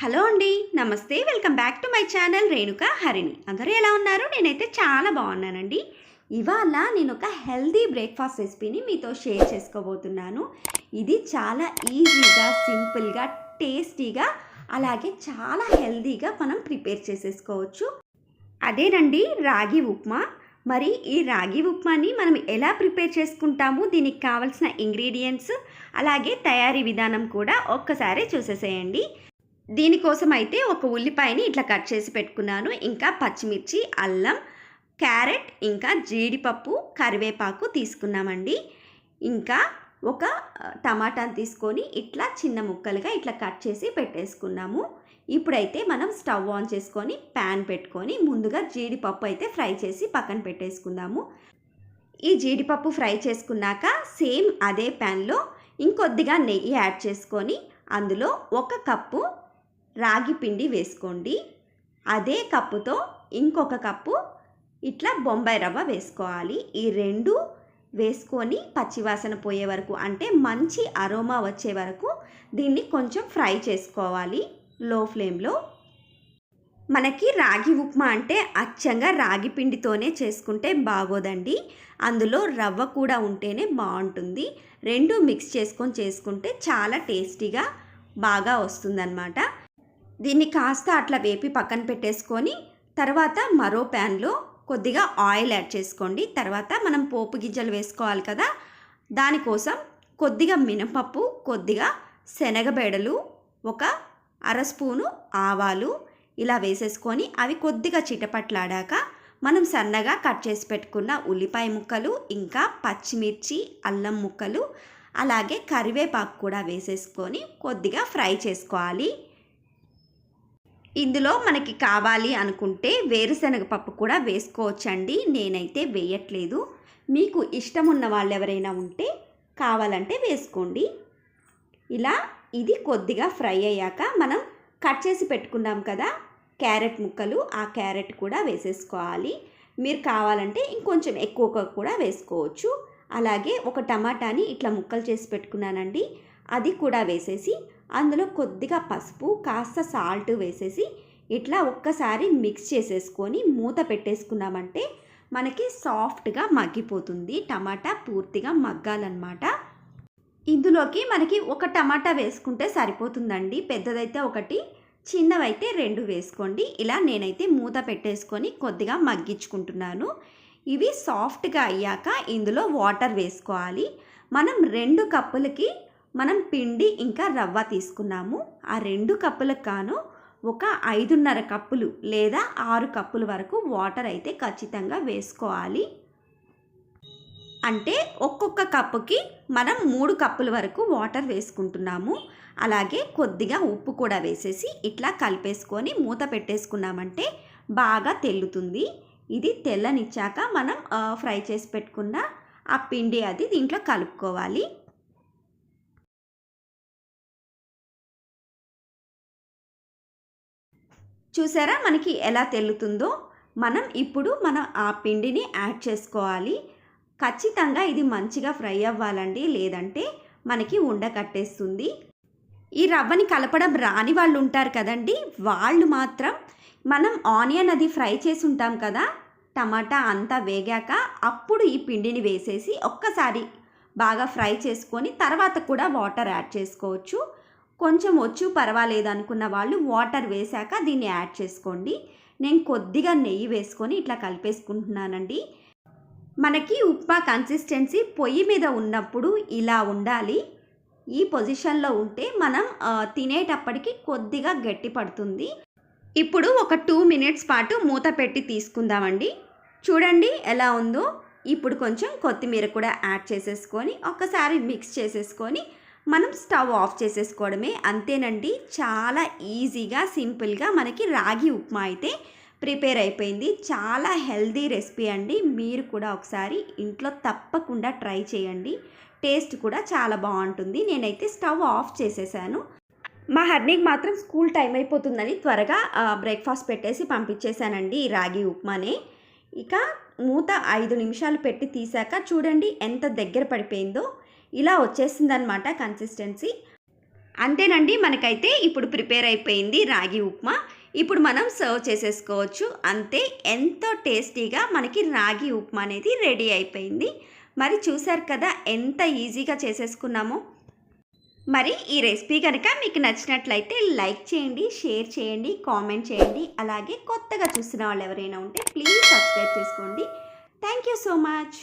Hello అండి నమస్తే. Welcome back to my channel Renuka Harini. అందరూ ఎలా ఉన్నారు? నేనైతే చాలా బాగున్నానండి. ఇవాళ నేను ఒక హెల్దీ బ్రేక్ఫాస్ట్ రెసిపీని మీతో షేర్ చేసుకోబోతున్నాను. ఇది చాలా ఈజీగా సింపుల్గా టేస్టీగా అలాగే చాలా హెల్దీగా మనం ప్రిపేర్ చేసేసుకోవచ్చు. అదేనండి రాగి ఉప్మా. మరి ఈ రాగి ఉప్మాని మనం ఎలా ప్రిపేర్ చేసుకుంటాము? దీనికి కావాల్సిన ఇంగ్రీడియంట్స్ అలాగే తయారీ విధానం కూడా ఒక్కసారి చూసేసేయండి. దీనికోసం అయితే ఒక ఉల్లిపాయని ఇట్లా కట్ చేసి పెట్టుకున్నాను. ఇంకా పచ్చిమిర్చి అల్లం క్యారెట్ ఇంకా జీడిపప్పు కరివేపాకు తీసుకున్నామండి. ఇంకా ఒక టమాటాని తీసుకొని ఇట్లా చిన్న ముక్కలుగా ఇట్లా కట్ చేసి పెట్టేసుకున్నాము. ఇప్పుడైతే మనం స్టవ్ ఆన్ చేసుకొని ప్యాన్ పెట్టుకొని ముందుగా జీడిపప్పు అయితే ఫ్రై చేసి పక్కన పెట్టేసుకుందాము. ఈ జీడిపప్పు ఫ్రై చేసుకున్నాక సేమ్ అదే ప్యాన్లో ఇంకొద్దిగా నెయ్యి యాడ్ చేసుకొని అందులో ఒక కప్పు రాగి పిండి వేసుకోండి. అదే కప్పుతో ఇంకొక కప్పు ఇట్లా బొంబాయి రవ్వ వేసుకోవాలి. ఈ రెండు వేసుకొని పచ్చివాసన పోయే వరకు అంటే మంచి అరోమా వచ్చే వరకు దీన్ని కొంచెం ఫ్రై చేసుకోవాలి లో ఫ్లేమ్లో. మనకి రాగి ఉప్మా అంటే అచ్చంగా రాగి పిండితోనే చేసుకుంటే బాగోదండి. అందులో రవ్వ కూడా ఉంటేనే బాగుంటుంది. రెండు మిక్స్ చేసుకొని చేసుకుంటే చాలా టేస్టీగా బాగా వస్తుందన్నమాట. దీన్ని కాస్త అట్లా వేపి పక్కన పెట్టేసుకొని తర్వాత మరో ప్యాన్లో కొద్దిగా ఆయిల్ యాడ్ చేసుకోండి. తర్వాత మనం పోపు గింజలు వేసుకోవాలి కదా దానికోసం కొద్దిగా మినపప్పు కొద్దిగా శనగబెడలు ఒక అర స్పూను ఆవాలు ఇలా వేసేసుకొని అవి కొద్దిగా చిటపట్లాడాక మనం సన్నగా కట్ చేసి పెట్టుకున్న ఉల్లిపాయ ముక్కలు ఇంకా పచ్చిమిర్చి అల్లం ముక్కలు అలాగే కరివేపాకు కూడా వేసేసుకొని కొద్దిగా ఫ్రై చేసుకోవాలి. ఇందులో మనకి కావాలి అనుకుంటే వేరుశనగ పప్పు కూడా వేసుకోవచ్చండి. నేనైతే వేయట్లేదు. మీకు ఇష్టం ఉన్న వాళ్ళు ఎవరైనా ఉంటే కావాలంటే వేసుకోండి. ఇలా ఇది కొద్దిగా ఫ్రై అయ్యాక మనం కట్ చేసి పెట్టుకున్నాం కదా క్యారెట్ ముక్కలు ఆ క్యారెట్ కూడా వేసేసుకోవాలి. మీరు కావాలంటే ఇంకొంచెం ఎక్కువగా కూడా వేసుకోవచ్చు. అలాగే ఒక టమాటాని ఇట్లా ముక్కలు చేసి పెట్టుకున్నానండి. అది కూడా వేసేసి అందులో కొద్దిగా పసుపు కాస్త సాల్ట్ వేసేసి ఇట్లా ఒక్కసారి మిక్స్ చేసేసుకొని మూత పెట్టేసుకున్నామంటే మనకి సాఫ్ట్గా మగ్గిపోతుంది. టమాటా పూర్తిగా మగ్గాలన్నమాట. ఇందులోకి మనకి ఒక టమాటా వేసుకుంటే సరిపోతుందండి. పెద్దదైతే ఒకటి చిన్నవైతే రెండు వేసుకోండి. ఇలా నేనైతే మూత పెట్టేసుకొని కొద్దిగా మగ్గించుకుంటున్నాను. ఇవి సాఫ్ట్గా అయ్యాక ఇందులో వాటర్ వేసుకోవాలి. మనం రెండు కప్పులకి మనం పిండి ఇంకా రవ్వ తీసుకున్నాము. ఆ రెండు కప్పులకు కాను ఒక ఐదున్నర కప్పులు లేదా ఆరు కప్పుల వరకు వాటర్ అయితే ఖచ్చితంగా వేసుకోవాలి. అంటే ఒక్కొక్క కప్పుకి మనం మూడు కప్పుల వరకు వాటర్ వేసుకుంటున్నాము. అలాగే కొద్దిగా ఉప్పు కూడా వేసేసి ఇట్లా కలిపేసుకొని మూత పెట్టేసుకున్నామంటే బాగా తెల్లుతుంది. ఇది తెల్లనిచ్చాక మనం ఫ్రై చేసి పెట్టుకున్న ఆ పిండి అది దీంట్లో కలుపుకోవాలి. చూసారా? మనకి ఎలా తెలుతుందో? మనం ఇప్పుడు మనం ఆ పిండిని యాడ్ చేసుకోవాలి. ఖచ్చితంగా ఇది మంచిగా ఫ్రై అవ్వాలండి. లేదంటే మనకి ఉండ కట్టేస్తుంది. ఈ రవ్వని కలపడం రాని వాళ్ళు ఉంటారు కదండి. వాళ్ళు మాత్రం మనం ఆనియన్ అది ఫ్రై చేసి ఉంటాం కదా టమాటా అంతా వేగాక అప్పుడు ఈ పిండిని వేసేసి ఒక్కసారి బాగా ఫ్రై చేసుకొని తర్వాత కూడా వాటర్ యాడ్ చేసుకోవచ్చు. కొంచెం వచ్చు పర్వాలేదు అనుకున్న వాళ్ళు వాటర్ వేశాక దీన్ని యాడ్ చేసుకోండి. నేను కొద్దిగా నెయ్యి వేసుకొని ఇట్లా కలిపేసుకుంటున్నానండి. మనకి ఉప్మా కన్సిస్టెన్సీ పొయ్యి మీద ఉన్నప్పుడు ఇలా ఉండాలి. ఈ పొజిషన్లో ఉంటే మనం తినేటప్పటికి కొద్దిగా గట్టి పడుతుంది. ఇప్పుడు ఒక టూ మినిట్స్ పాటు మూత పెట్టి తీసుకుందామండి. చూడండి ఎలా ఉందో. ఇప్పుడు కొంచెం కొత్తిమీర కూడా యాడ్ చేసేసుకొని ఒకసారి మిక్స్ చేసేసుకొని మనం స్టవ్ ఆఫ్ చేసేసుకోవడమే. అంతేనండి చాలా ఈజీగా సింపుల్గా మనకి రాగి ఉప్మా అయితే ప్రిపేర్ అయిపోయింది. చాలా హెల్దీ రెసిపీ అండి. మీరు కూడా ఒకసారి ఇంట్లో తప్పకుండా ట్రై చేయండి. టేస్ట్ కూడా చాలా బాగుంటుంది. నేనైతే స్టవ్ ఆఫ్ చేసేసాను. మా హర్నీకి మాత్రం స్కూల్ టైం అయిపోతుందని త్వరగా బ్రేక్ఫాస్ట్ పెట్టేసి పంపించేశానండి ఈ రాగి ఉప్మానే. ఇక మూత ఐదు నిమిషాలు పెట్టి తీసాక చూడండి ఎంత దగ్గర పడిపోయిందో. ఇలా వచ్చేసిందనమాట కన్సిస్టెన్సీ అంతేనండి మనకైతే ఇప్పుడు ప్రిపేర్ అయిపోయింది రాగి ఉప్మా. ఇప్పుడు మనం సర్వ్ చేసేసుకోవచ్చు. అంతే ఎంతో టేస్టీగా మనకి రాగి ఉప్మా అనేది రెడీ అయిపోయింది. మరి చూశారు కదా ఎంత ఈజీగా చేసేసుకున్నామో. మరి ఈ రెసిపీ కనుక మీకు నచ్చినట్లయితే లైక్ చేయండి షేర్ చేయండి కామెంట్ చేయండి. అలాగే కొత్తగా చూసిన వాళ్ళు ఎవరైనా ఉంటే ప్లీజ్ సబ్స్క్రైబ్ చేసుకోండి. Thank you so much.